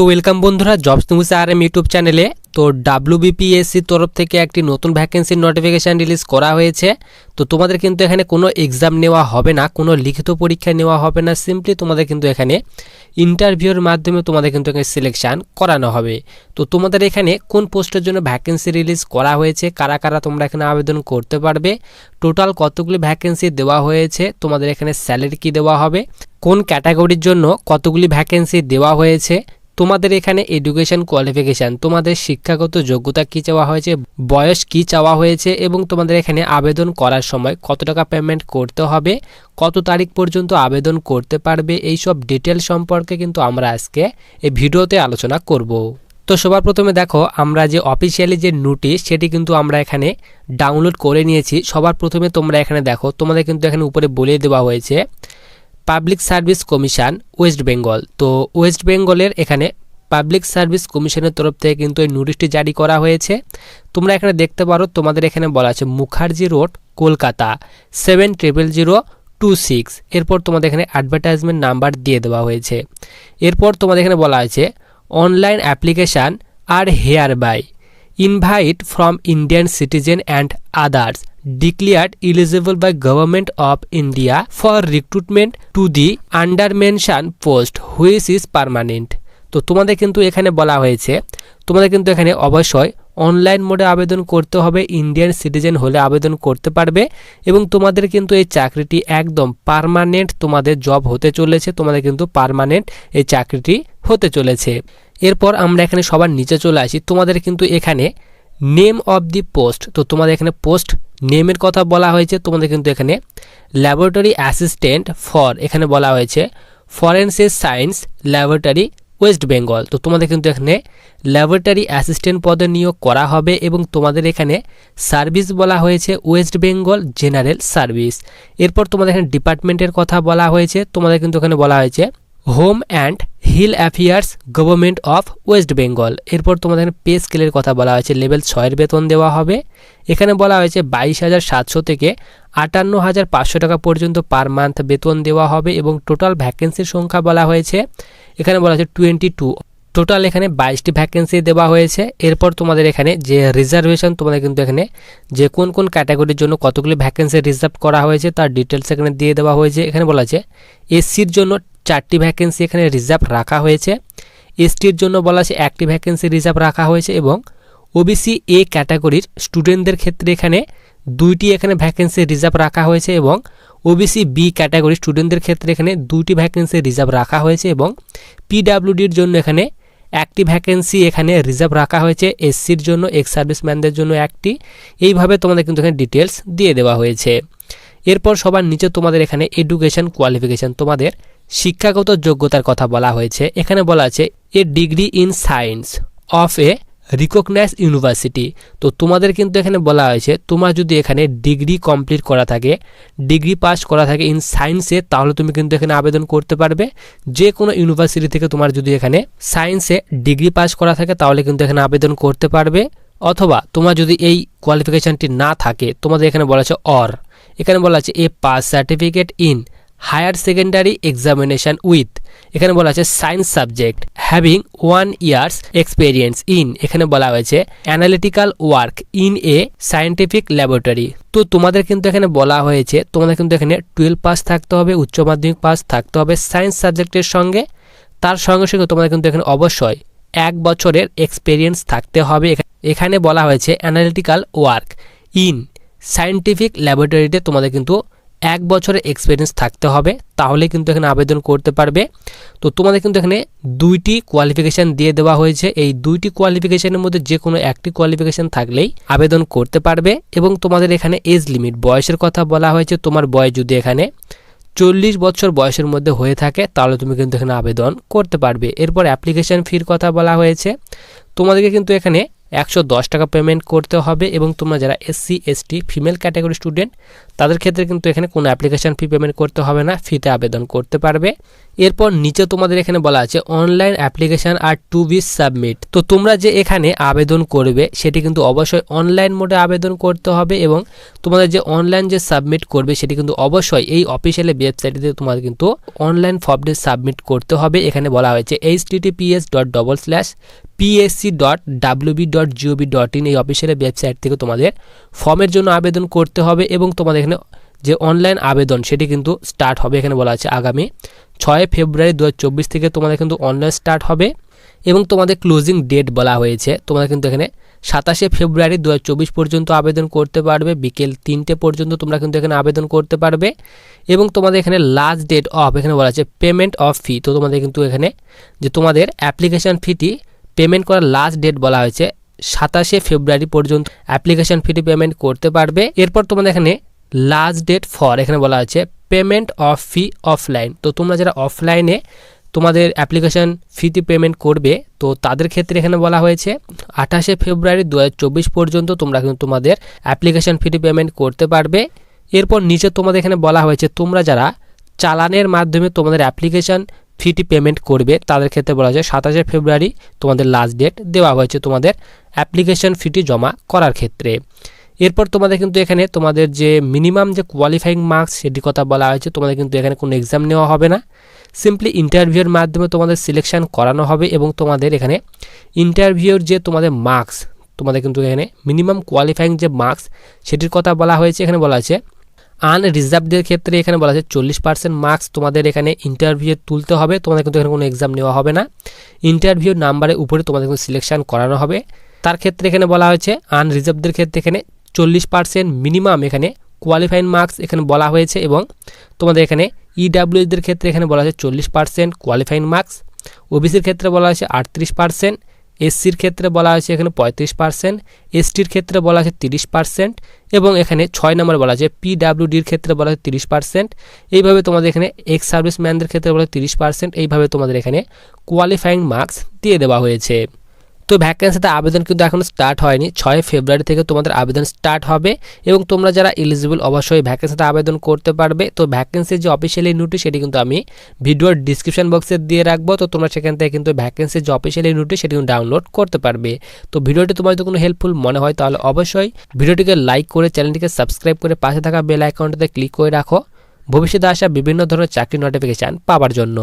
তো ওয়েলকাম বন্ধুরা jobs news R M YouTube চ্যানেলে তো ডাব্লিউবিপিএসসির তরফ থেকে একটি নতুন ভ্যাকেন্সির নোটিফিকেশান রিলিজ করা হয়েছে। তো তোমাদের কিন্তু এখানে কোনো এক্সাম নেওয়া হবে না, কোনো লিখিত পরীক্ষা নেওয়া হবে না সিম্পলি তোমাদের কিন্তু এখানে ইন্টারভিউর মাধ্যমে তোমাদের কিন্তু এখানে সিলেকশান করানো হবে। তো তোমাদের এখানে কোন পোস্টের জন্য ভ্যাকেন্সি রিলিজ করা হয়েছে, কারা কারা তোমরা এখানে আবেদন করতে পারবে টোটাল কতগুলি ভ্যাকেন্সি দেওয়া হয়েছে, তোমাদের এখানে স্যালারি কি দেওয়া হবে, কোন ক্যাটাগরির জন্য কতগুলি ভ্যাকেন্সি দেওয়া হয়েছে তোমাদের এখানে এডুকেশন কোয়ালিফিকেশান তোমাদের শিক্ষাগত যোগ্যতা কি চাওয়া হয়েছে, বয়স কি চাওয়া হয়েছে এবং তোমাদের এখানে আবেদন করার সময় কত টাকা পেমেন্ট করতে হবে, কত তারিখ পর্যন্ত আবেদন করতে পারবে এই সব ডিটেল সম্পর্কে কিন্তু আমরা আজকে এই ভিডিওতে আলোচনা করব। তো সবার প্রথমে দেখো, আমরা যে অফিসিয়ালি যে নোটিশ সেটি কিন্তু আমরা এখানে ডাউনলোড করে নিয়েছি। সবার প্রথমে তোমরা এখানে দেখো, তোমাদের কিন্তু এখানে উপরে বলে দেওয়া হয়েছে public service commission West Bengal তো ওয়েস্ট বেঙ্গলের এখানে পাবলিক সার্ভিস কমিশনের তরফ থেকে কিন্তু এই নোটিশটি জারি করা হয়েছে। তোমরা এখানে দেখতে পারো, তোমাদের এখানে বলা আছে Mukherjee road, Kolkata seven triple zero two six এরপর তোমাদের এখানে অ্যাডভার্টাইজমেন্ট নাম্বার দিয়ে দেওয়া হয়েছে। এরপর তোমাদের এখানে বলা আছে online application are hereby invite from Indian citizen and others declared eligible by government of India for recruitment to the under mentioned post, which is permanent. তো তোমাদের কিন্তু এখানে বলা হয়েছে, তোমাদের কিন্তু এখানে অবশ্যই অনলাইন মোডে আবেদন করতে হবে ইন্ডিয়ান সিটিজেন হলে আবেদন করতে পারবে, এবং তোমাদের কিন্তু এই চাকরিটি একদম পারমানেন্ট তোমাদের জব হতে চলেছে, তোমাদের কিন্তু পারমানেন্ট এই চাকরিটি হতে চলেছে। এরপর আমরা এখানে সবার নিচে চলে আসি, তোমাদের কিন্তু এখানে নেম অফ দি পোস্ট তো তোমাদের এখানে পোস্ট নেমের কথা বলা হয়েছে, তোমাদের কিন্তু এখানে ল্যাবরেটরি অ্যাসিস্ট্যান্ট ফর এখানে বলা হয়েছে forensic science laboratory West Bengal তো তোমাদের কিন্তু এখানে ল্যাবরেটরি অ্যাসিস্ট্যান্ট পদে নিয়োগ করা হবে এবং তোমাদের এখানে সার্ভিস বলা হয়েছে ওয়েস্ট বেঙ্গল জেনারেল সার্ভিস এরপর তোমাদের এখানে ডিপার্টমেন্টের কথা বলা হয়েছে, তোমাদের কিন্তু এখানে বলা হয়েছে home and hill affairs government of West Bengal এরপর তোমাদের পে স্কেলের কথা বলা হয়েছে। লেভেল ছয়ের বেতন দেওয়া হবে। এখানে বলা হয়েছে বাইশ হাজার সাতশো থেকে আটান্ন হাজার পাঁচশো টাকা পর্যন্ত পার মান্থ বেতন দেওয়া হবে এবং টোটাল ভ্যাকেন্সির সংখ্যা বলা হয়েছে। এখানে বলা হয়েছে টোয়েন্টি টু টোটাল এখানে বাইশটি ভ্যাকেন্সি দেওয়া হয়েছে। এরপর তোমাদের এখানে যে রিজার্ভেশন তোমাদের কিন্তু এখানে যে কোন কোন ক্যাটাগরির জন্য কতগুলি ভ্যাকেন্সি রিজার্ভ করা হয়েছে, তার ডিটেলস এখানে দিয়ে দেওয়া হয়েছে। এখানে বলা আছে এসসির জন্য চারটি ভ্যাকেন্সি এখানে রিজার্ভ রাখা হয়েছে। এসটির জন্য বলা আছে, একটি ভ্যাকেন্সি রিজার্ভ রাখা হয়েছে এবং ওবিসি এ ক্যাটাগরির স্টুডেন্টদের ক্ষেত্রে এখানে দুইটি এখানে ভ্যাকেন্সি রিজার্ভ রাখা হয়েছে এবং ওবিসি বি ক্যাটাগরি স্টুডেন্টদের ক্ষেত্রে এখানে দুইটি ভ্যাকেন্সি রিজার্ভ রাখা হয়েছে এবং পিডাব্লিউডির জন্য এখানে একটি ভ্যাকেন্সি এখানে রিজার্ভ রাখা হয়েছে এসসির জন্য এক্স সার্ভিসম্যানদের জন্য একটি। এইভাবে তোমাদের কিন্তু এখানে ডিটেলস দিয়ে দেওয়া হয়েছে। এরপর সবার নিচে তোমাদের এখানে এডুকেশন কোয়ালিফিকেশান তোমাদের শিক্ষাগত যোগ্যতার কথা বলা হয়েছে। এখানে বলা আছে a degree in science of a recognize university তো তোমাদের কিন্তু এখানে বলা হয়েছে, তোমার যদি এখানে ডিগ্রি কমপ্লিট করা থাকে, ডিগ্রি পাস করা থাকে ইন সায়েন্সে তাহলে তুমি কিন্তু এখানে আবেদন করতে পারবে। যে কোনো ইউনিভার্সিটি থেকে তোমার যদি এখানে সায়েন্সে ডিগ্রি পাস করা থাকে, তাহলে কিন্তু এখানে আবেদন করতে পারবে। অথবা তোমার যদি এই কোয়ালিফিকেশানটি না থাকে, তোমাদের এখানে বলা আছে অর এখানে বলা আছে a pass certificate in higher secondary examination with এখানে বলা আছে science subject having one years experience in এখানে বলা হয়েছে analytical work in a scientific laboratory তো তোমাদের কিন্তু এখানে বলা হয়েছে, তোমাদের কিন্তু এখানে টুয়েলভ পাস থাকতে হবে, উচ্চ মাধ্যমিক পাস থাকতে হবে সায়েন্স সাবজেক্টের সঙ্গে। তার সঙ্গে সঙ্গে তোমাদের কিন্তু এখানে অবশ্যই এক বছরের এক্সপেরিয়েন্স থাকতে হবে। এখানে বলা হয়েছে অ্যানালিটিক্যাল ওয়ার্ক ইন সায়েন্টিফিক ল্যাবরেটরিতে তোমাদের কিন্তু এক বছরের এক্সপিরিয়েন্স থাকতে হবে, তাহলে কিন্তু এখানে আবেদন করতে পারবে। তো তোমাদের কিন্তু এখানে দুইটি কোয়ালিফিকেশান দিয়ে দেওয়া হয়েছে। এই দুইটি কোয়ালিফিকেশানের মধ্যে যে কোনো একটি কোয়ালিফিকেশান থাকলেই আবেদন করতে পারবে এবং তোমাদের এখানে এজ লিমিট বয়সের কথা বলা হয়েছে, তোমার বয়স যদি এখানে চল্লিশ বছর বয়সের মধ্যে হয়ে থাকে, তাহলে তুমি কিন্তু এখানে আবেদন করতে পারবে। এরপর অ্যাপ্লিকেশান ফির কথা বলা হয়েছে। তোমাদেরকে কিন্তু এখানে একশো দশ টাকা পেমেন্ট করতে হবে এবং তোমরা যারা SC ST female category student তাদের ক্ষেত্রে কিন্তু এখানে কোনো অ্যাপ্লিকেশন ফি পেমেন্ট করতে হবে না ফিতে আবেদন করতে পারবে। এরপর নিচে তোমাদের এখানে বলা আছে online application are to be submit তো তোমরা যে এখানে আবেদন করবে, সেটি কিন্তু অবশ্যই অনলাইন মোডে আবেদন করতে হবে এবং তোমাদের যে অনলাইন যে সাবমিট করবে, সেটি কিন্তু অবশ্যই এই অফিসিয়াল ওয়েবসাইটে তোমাদের কিন্তু অনলাইন ফর্মটি সাবমিট করতে হবে। এখানে বলা হয়েছে H TTPS dot double slash PSC dot WB dot GOB dot in এই অফিসিয়াল ওয়েবসাইট থেকে তোমাদের ফর্মের জন্য আবেদন করতে হবে এবং তোমাদের এখানে যে অনলাইন আবেদন, সেটি কিন্তু স্টার্ট হবে। এখানে বলা আছে আগামী ছয় ফেব্রুয়ারি দুহাজার চব্বিশ থেকে তোমাদের কিন্তু অনলাইন স্টার্ট হবে এবং তোমাদের ক্লোজিং ডেট বলা হয়েছে। তোমাদের কিন্তু এখানে সাতাশে ফেব্রুয়ারি দুহাজার চব্বিশ পর্যন্ত আবেদন করতে পারবে, বিকেল তিনটে পর্যন্ত তোমরা কিন্তু এখানে আবেদন করতে পারবে এবং তোমাদের এখানে লাস্ট ডেট অফ এখানে বলা আছে পেমেন্ট অফ ফি তো তোমাদের কিন্তু এখানে যে তোমাদের অ্যাপ্লিকেশান ফিটি পেমেন্ট করার লাস্ট ডেট বলা হয়েছে, সাতাশে ফেব্রুয়ারি পর্যন্ত অ্যাপ্লিকেশান ফিটি পেমেন্ট করতে পারবে। এরপর তোমাদের এখানে লাস্ট ডেট ফর এখানে বলা আছে পেমেন্ট অফ ফি অফলাইন তো তোমরা যারা অফলাইনে তোমাদের অ্যাপ্লিকেশান ফিতে পেমেন্ট করবে, তো তাদের ক্ষেত্রে এখানে বলা হয়েছে, আঠাশে ফেব্রুয়ারি দু হাজার চব্বিশ পর্যন্ত তোমরা কিন্তু তোমাদের অ্যাপ্লিকেশান ফিটি পেমেন্ট করতে পারবে। এরপর নিচে তোমাদের এখানে বলা হয়েছে, তোমরা যারা চালানের মাধ্যমে তোমাদের অ্যাপ্লিকেশান ফিটি পেমেন্ট করবে, তাদের ক্ষেত্রে বলা হয়েছে, সাতাশে ফেব্রুয়ারি তোমাদের লাস্ট ডেট দেওয়া হয়েছে তোমাদের অ্যাপ্লিকেশান ফিটি জমা করার ক্ষেত্রে। এরপর তোমাদের কিন্তু এখানে তোমাদের যে মিনিমাম যে কোয়ালিফাইং মার্কস সেটির কথা বলা হয়েছে, তোমাদের কিন্তু এখানে কোনো এক্সাম নেওয়া হবে না। সিম্পলি ইন্টারভিউর মাধ্যমে তোমাদের সিলেকশান করানো হবে এবং তোমাদের এখানে ইন্টারভিউর যে তোমাদের মার্কস তোমাদের কিন্তু এখানে মিনিমাম কোয়ালিফাইং যে মার্কস সেটির কথা বলা হয়েছে। এখানে বলা আছে আনরিজার্ভদের ক্ষেত্রে এখানে বলা আছে চল্লিশ পার্সেন্ট মার্কস তোমাদের এখানে ইন্টারভিউ তুলতে হবে, তোমাদের কিন্তু এখানে কোনো এক্সাম নেওয়া হবে না। ইন্টারভিউ নাম্বারের উপরে তোমাদের কিন্তু সিলেকশান করানো হবে। তার ক্ষেত্রে এখানে বলা হয়েছে আনরিজার্ভদের ক্ষেত্রে এখানে চল্লিশ পার্সেন্ট মিনিমাম এখানে কোয়ালিফাইং মার্কস এখানে বলা হয়েছে এবং তোমাদের এখানে ইডাব্লিউদের ক্ষেত্রে এখানে বলা হয়েছে চল্লিশ পার্সেন্ট কোয়ালিফাইং মার্কস ওবিসির ক্ষেত্রে বলা হয়েছে আটত্রিশ পার্সেন্ট এসসির ক্ষেত্রে বলা হয়েছে এখানে পঁয়ত্রিশ পার্সেন্ট এসটির ক্ষেত্রে বলা আছে তিরিশ পার্সেন্ট এবং এখানে ছয় নম্বর বলা আছে পিডাব্লিউডির ক্ষেত্রে বলা আছে তিরিশ পার্সেন্ট এইভাবে তোমাদের এখানে এক্স সার্ভিসম্যানদের ক্ষেত্রে বলা হয় তিরিশ পার্সেন্ট এইভাবে তোমাদের এখানে কোয়ালিফাইং মার্কস দিয়ে দেওয়া হয়েছে। তো ভ্যাকেন্সিতে আবেদন কিন্তু এখনও স্টার্ট হয়নি। ছয় ফেব্রুয়ারি থেকে তোমাদের আবেদন স্টার্ট হবে এবং তোমরা যারা এলিজিবল অবশ্যই ভ্যাকেন্সিতে আবেদন করতে পারবে। তো ভ্যাকেন্সির যে অফিসিয়ালি নোটিশ সেটি কিন্তু আমি ভিডিওর ডিসক্রিপশন বক্সে দিয়ে রাখব। তো তোমরা সেখান থেকে কিন্তু ভ্যাকেন্সির যে অফিসিয়ালি নোটিশ সেটি কিন্তু ডাউনলোড করতে পারবে। তো ভিডিওটি তোমার যদি কোনো হেল্পফুল মনে হয় তাহলে অবশ্যই ভিডিওটিকে লাইক করে চ্যানেলটিকে সাবস্ক্রাইব করে পাশে থাকা বেল আইকনটাতে ক্লিক করে রাখো। ভবিষ্যতে আসা বিভিন্ন ধরনের চাকরি নোটিফিকেশান পাওয়ার জন্য।